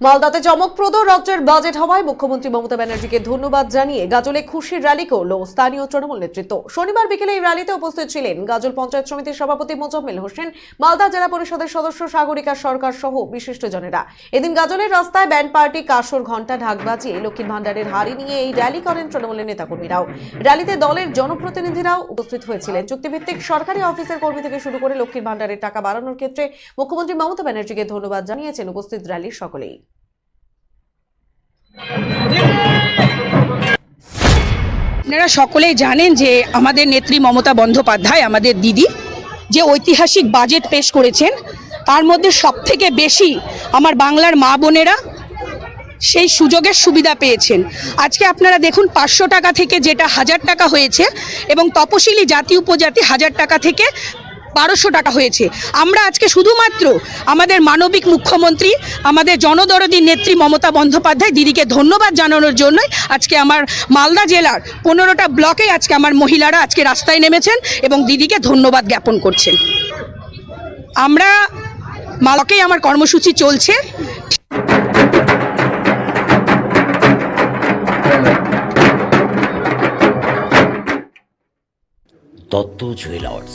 মালদাতে চমকপ্রদ রাজ্যের বাজেট হওয়ায় মুখ্যমন্ত্রী মমতা ব্যানার্জিকে ধন্যবাদ জানিয়ে গাজলে খুশির র্যালি করল স্থানীয় তৃণমূল নেতৃত্ব। শনিবার বিকেলে এই র্যালিতে উপস্থিত ছিলেন গাজল পঞ্চায়েত সমিতির সভাপতি মোজাম্মেল হোসেন, মালদা জেলা পরিষদের সদস্য সাগরিকা সরকার সহ বিশিষ্টজনেরা। এদিন গাজলের রাস্তায় ব্যান্ড পার্টি, কাসর, ঘণ্টা, ঢাক বাজিয়ে লক্ষ্মীর ভান্ডারের হাড়ি নিয়ে এই র্যালি করেন তৃণমূলের নেতাকর্মীরাও। র্যালিতে দলের জনপ্রতিনিধিরাও উপস্থিত হয়েছিলেন। চুক্তিভিত্তিক সরকারি অফিসের কর্মী থেকে শুরু করে লক্ষ্মীর ভান্ডারের টাকা বাড়ানোর ক্ষেত্রে মুখ্যমন্ত্রী মমতা ব্যানার্জিকে ধন্যবাদ জানিয়েছেন। উপস্থিত র্যালির সকলেই। আপনারা সকলেই জানেন যে আমাদের নেত্রী মমতা বন্দ্যোপাধ্যায়, আমাদের দিদি, যে ঐতিহাসিক বাজেট পেশ করেছেন, তার মধ্যে সব থেকে বেশি আমার বাংলার মা বোনেরা সেই সুযোগের সুবিধা পেয়েছেন। আজকে আপনারা দেখুন পাঁচশো টাকা থেকে যেটা হাজার টাকা হয়েছে এবং তপশিলি জাতি উপজাতি হাজার টাকা থেকে বারোশো টাকা হয়েছে। আমরা আজকে শুধুমাত্র আমাদের মানবিক মুখ্যমন্ত্রী, আমাদের জনদরদী নেত্রী মমতা বন্দ্যোপাধ্যায় দিদিকে ধন্যবাদ জানানোর জন্যই আজকে আমার মালদা জেলার পনেরোটা ব্লকে আজকে আমার মহিলারা আজকে রাস্তায় নেমেছেন এবং দিদিকে ধন্যবাদ জ্ঞাপন করছেন। আমরা মালকেই আমার কর্মসূচি চলছে। দত্ত জুয়েলার্স।